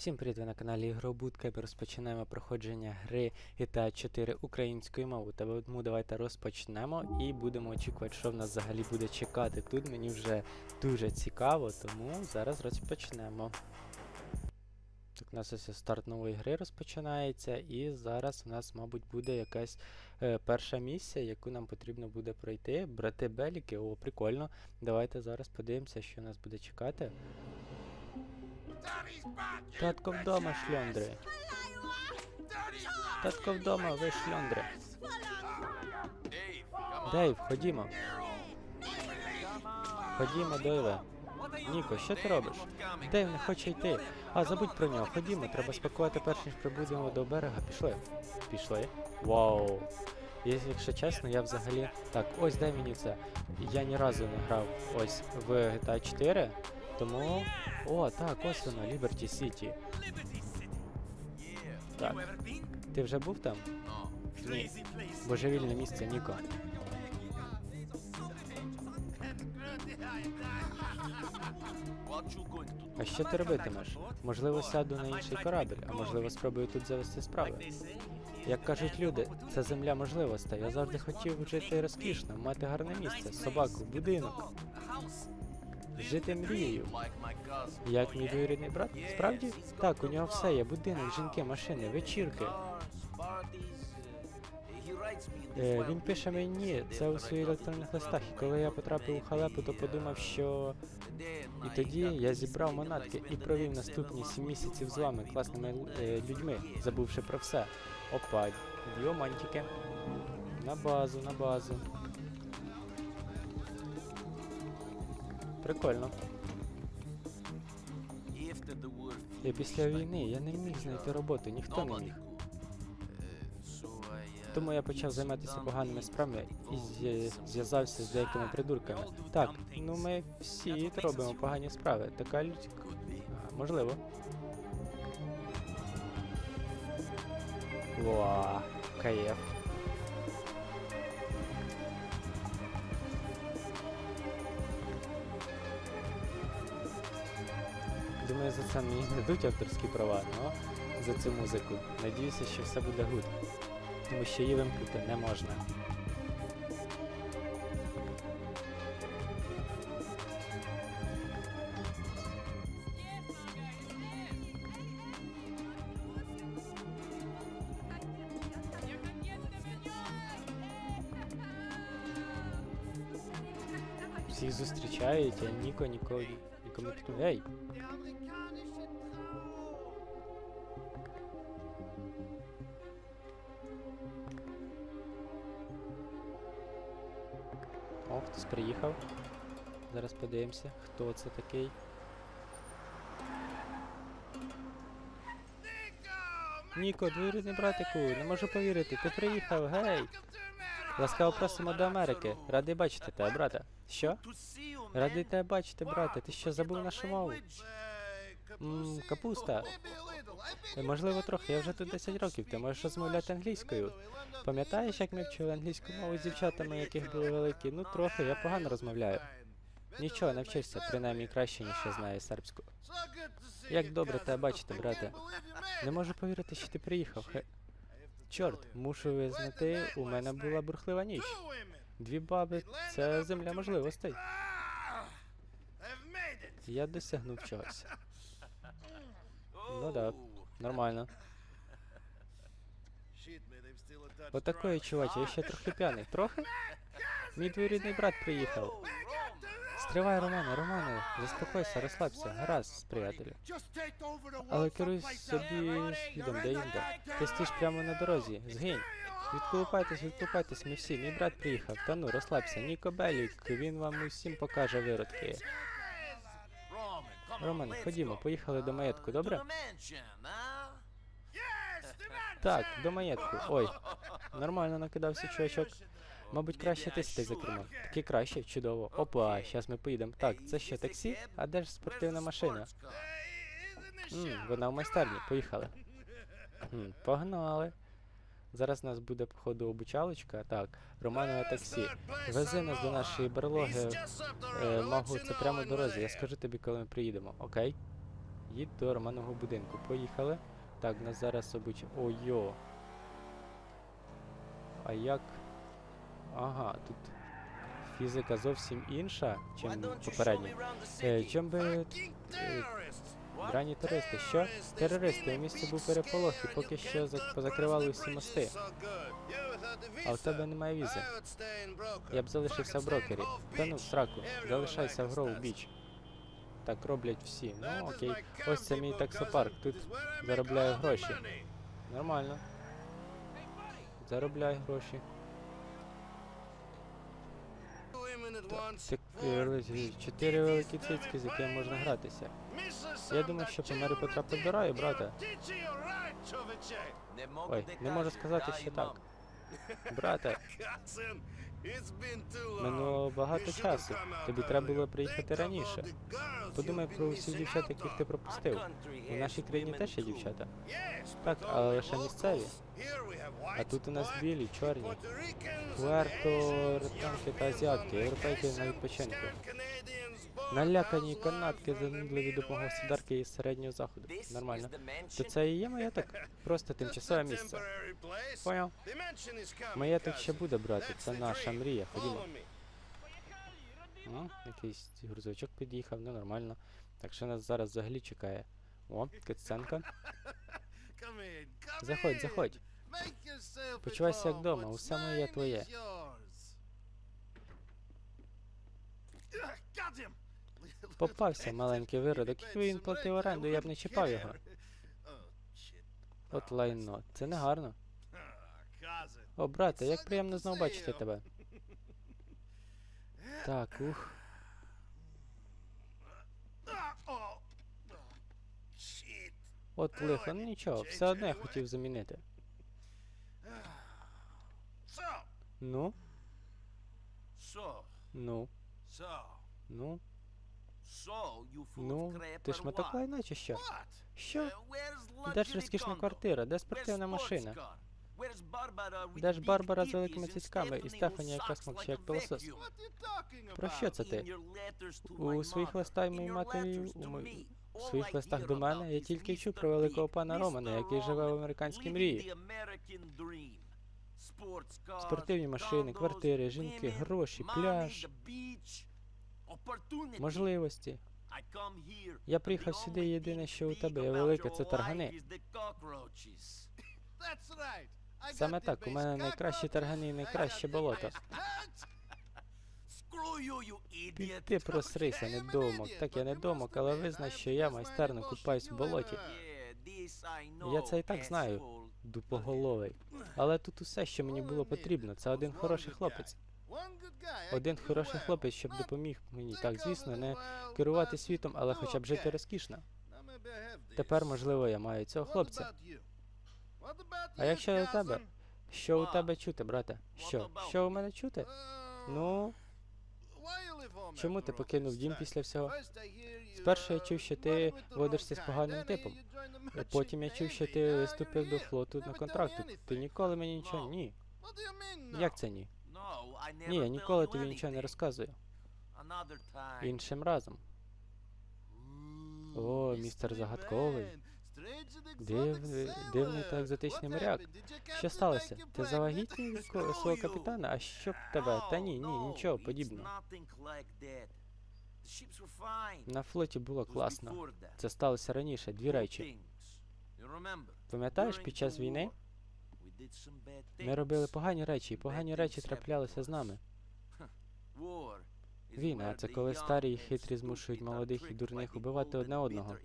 Всім привіт, ви на каналі Ігробудка. Розпочинаємо проходження гри GTA 4 українською мовою. Тому давайте розпочнемо і будемо очікувати, що в нас взагалі буде чекати. Тут мені вже дуже цікаво, тому зараз розпочнемо. Так, у нас ось старт нової гри розпочинається, і зараз у нас, мабуть, буде якась е, перша місія, яку нам потрібно буде пройти. Брати Беліки, о, прикольно. Давайте зараз подивимося, що нас буде чекати. Татко вдома, шльондри. Татко вдома, ви шльондри. Дейв, ходімо. Ходімо, Дейве. Ніко, що ти робиш? Дейв не хоче йти. А, забудь про нього. Ходімо, треба спакувати перш ніж прибудемо до берега. Пішли. Пішли. Вау. Якщо чесно, я взагалі. Так, ось дай мені це. Я ні разу не грав ось в GTA 4, тому. О, так, ось воно, Liberty City. Так. Ти вже був там? Ні. Божевільне місце, Ніко. А що ти робитимеш? Можливо, сяду на інший корабль, а можливо, спробую тут завести справи. Як кажуть люди, це земля можливостей. Я завжди хотів жити розкішно, мати гарне місце, собаку, будинок. Жити мрією. Як мій двоюрідний брат? Справді? Так, у нього все є: будинок, жінки, машини, вечірки. Е, він пише мені це у своїх електронних листах, і коли я потрапив у халепу, то подумав, що. І тоді я зібрав манатки і провів наступні сім місяців з вами, класними е, людьми, забувши про все. Опа, дві омантики. На базу, на базу. Прикольно. І після війни я не міг знайти роботу, ніхто не міг. Тому я почав займатися поганими справами і зв'язався з деякими придурками. Так, ну ми всі робимо погані справи. Така людська. Можливо. Ва, кайф. Думаю, за це мені не дадуть авторські права, але за цю музику. Надіюся, що все буде гуд. Тому що її вимкнути не можна. Всіх зустрічають, а Ніко нікого нікому не Хтось приїхав. Зараз подивимося, хто це такий. Ніко, двоюрідний братику, не можу повірити, ти приїхав, гей! Ласкаво просимо до Америки. Радий бачити тебе, брате. Що? Радий тебе бачити, брате. Ти що забув нашу мову? Капуста. Е, Можливо, трохи. Я вже тут 10 років. Ти можеш розмовляти англійською. Пам'ятаєш, як ми вчили англійську мову з дівчатами, яких були великі? Ну, трохи, я погано розмовляю. Нічого, навчишся, принаймні краще, ніж я знаю сербську. Як добре тебе бачити, брате. Не можу повірити, що ти приїхав. Чорт, мушу визнати, у мене була бурхлива ніч. Дві баби це земля можливостей. Я досягнув чогось. Ну да, нормально. Отакої, чуваче, я ще трохи п'яний. Трохи? Мій двоюрідний брат приїхав. Стривай, Романе, Романе, заспокойся, розслабся, гаразд, приятелю. Але керуй собі слідом де інде. Ти стоїш прямо на дорозі, згинь. Відколупайтесь, відколупайтесь, ми всі. Мій брат приїхав. Та ну, розслабся. Ніко Белік, він вам усім покаже виродки. Роман, ходімо, поїхали до маєтку, добре? Так, до маєтку. Ой, нормально накидався чувачок. Мабуть, краще ти за кермо. Таки краще, чудово. Опа, зараз ми поїдемо. Так, це що, таксі? А де ж спортивна машина? Мм, вона в майстерні, поїхали. Хм, погнали. Зараз у нас буде, походу, обучалочка. Так, Романове таксі. Вези нас до нашої берлоги. Е, Магу, це прямо дорозі. Я скажу тобі, коли ми приїдемо, окей? Їдь до Романового будинку. Поїхали. Так, нас зараз обуч... Ой-йо. А як. Ага, тут фізика зовсім інша, чим попередня. Е, чим би Драні терористи, що? Терористи, у місті був переполох і поки що позакривали всі мости. А у тебе немає візи. Я б залишився в брокері. Та ну, в сраку, залишайся в Гроу Біч. Так роблять всі. Ну окей. Ось це мій таксопарк. Тут заробляю гроші. Нормально. Заробляй гроші. Е, чотири великі цицьки, з якими можна гратися. Я думав, що помер потрапив до раю, брате. Ой, не можу сказати, що так. Брате, минуло багато часу. Тобі треба було приїхати раніше. Подумай про усіх дівчат, яких ти пропустив. У нашій країні теж є дівчата. Так, але лише місцеві. А тут у нас білі, чорні, Пуерто, ританки та азіатки, європейки на відпочинку. Налякані канадки, занудливі допомоги господарки із середнього заходу. Нормально. То це і є маєток? Просто тимчасове місце. Поняв? Маєток ще буде, брате, це наша мрія. Ходімо. Ну, якийсь грузовичок під'їхав, ну нормально. Так що нас зараз взагалі чекає? О, катсценка. Заходь, заходь. Почувайся як вдома, усе моє твоє. Попався маленький виродок. Якби він платив оренду, я б не чіпав його. От лайно. Це не гарно. О, брате, як приємно знову бачити тебе. Так, ух. От лихо, ну нічого, все одно я хотів замінити. Ну, ну, ну, ну, ти шматок лайна чи що? Що? Де ж розкішна квартира? Де спортивна машина? Де ж Барбара з великими цицьками і Стефані, яка смокче як пилосос? Про що це ти? У своїх листах моїй матері, у у своїх листах до мене я тільки чув про великого пана Романа, який живе в американській мрії. Спортивні машини, квартири, жінки, гроші, пляж, Можливості. Я приїхав сюди, єдине, що у тебе є велике, це таргани. Саме так, у мене найкращі таргани і найкраще болото. Ти просрися, недоумок. Так, я недоумок, але визнай, що я майстерно купаюсь в болоті. Я це і так знаю. Дупоголовий. Але тут усе, що мені було потрібно, це один хороший хлопець. Один хороший хлопець, щоб допоміг мені. Так, звісно, не керувати світом, але хоча б жити розкішно. Тепер, можливо, я маю цього хлопця. А якщо до тебе? Що у тебе чути, брате? Що? Що у мене чути? Ну, чому ти покинув дім після всього? спершу я чув, що ти водишся з поганим типом. Потім я чув, що ти виступив до флоту на контракту. Ти ніколи мені нічого. Ні. Як це ні? Ні, я ніколи тобі нічого не розказую. Іншим разом. О, містер загадковий. Дивний, дивний та екзотичний моряк. Що сталося? Ти завагітнів від свого капітана? А що б тебе? Та ні, ні, нічого подібного. На флоті було класно. Це сталося раніше, дві речі. Пам'ятаєш, під час війни ми робили погані речі, і погані речі траплялися з нами. Війна це коли старі і хитрі змушують молодих і дурних убивати одне одного.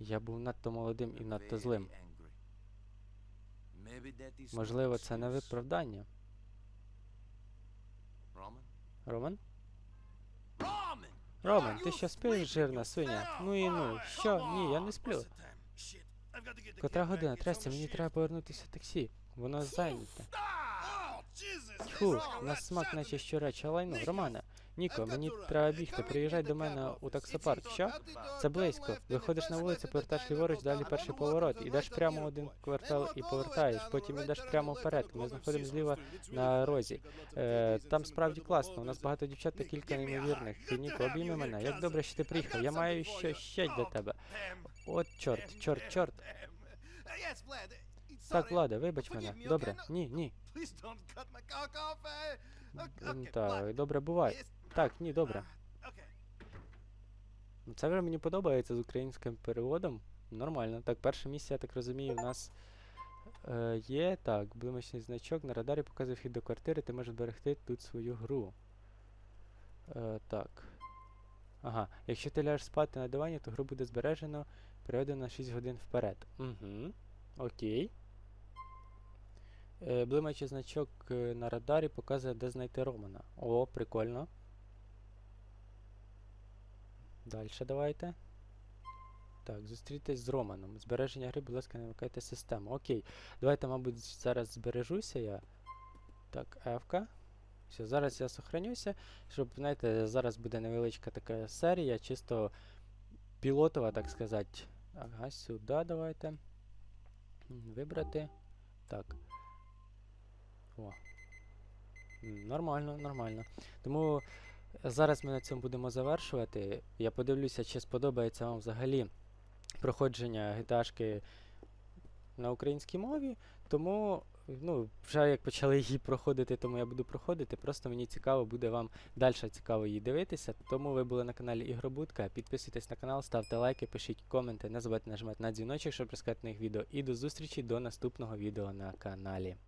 Я був надто молодим і надто злим. Можливо, це не виправдання. Роман? Роман, ти що спиш, жирна свиня? Ну і ну. Що? Ні, я не сплю. Котра година? Трясся, мені треба повернутися в таксі. Воно зайняте. Фу, на смак наче щорече лайно. Романе, Ніко, мені треба бігти. Приїжджай до мене у таксопарк. Що? Це близько. Виходиш на вулицю, повертаєш ліворуч, далі перший поворот. Ідеш прямо один квартал і повертаєш. Потім ідеш прямо вперед. Ми знаходимося зліва на розі. Е, там справді класно. У нас багато дівчат та кілька неймовірних. Ніко, обійми мене. Як добре, що ти приїхав. Я маю ще щось для тебе. От чорт, чорт, чорт. Так, Влада, вибач мене. Добре. Ні, ні. Так, добре, бувай. Так, ні, добре. Ну, Це вже мені подобається з українським переводом. Нормально. Так, перша місія, я так розумію, у нас е, є. Так, блимочний значок на радарі показує вхід до квартири, ти можеш зберегти тут свою гру. Е, так. Ага. Якщо ти ляжеш спати на дивані, то гру буде збережено, переведено на 6 годин вперед. Угу. Окей. Е, блимаючий значок е, на радарі показує, де знайти Романа. О, прикольно. Дальше давайте. Так, зустрітись з Романом. Збереження гри, будь ласка, не вмикайте систему. Окей. Давайте, мабуть, зараз збережуся я. Так, F-ка. Все, зараз я сохранюся. Щоб, знаєте, зараз буде невеличка така серія, чисто пілотова, так сказати. Ага, сюди давайте. Вибрати. Так. О. Нормально, нормально. Тому зараз ми на цьому будемо завершувати. Я подивлюся, чи сподобається вам взагалі проходження гіташки на українській мові. Тому, ну, вже як почали її проходити, тому я буду проходити. Просто мені цікаво буде вам далі цікаво її дивитися. Тому ви були на каналі Ігробудка. Підписуйтесь на канал, ставте лайки, пишіть коменти, не забудьте нажимати на дзвіночок, щоб розказати нових відео. І до зустрічі до наступного відео на каналі.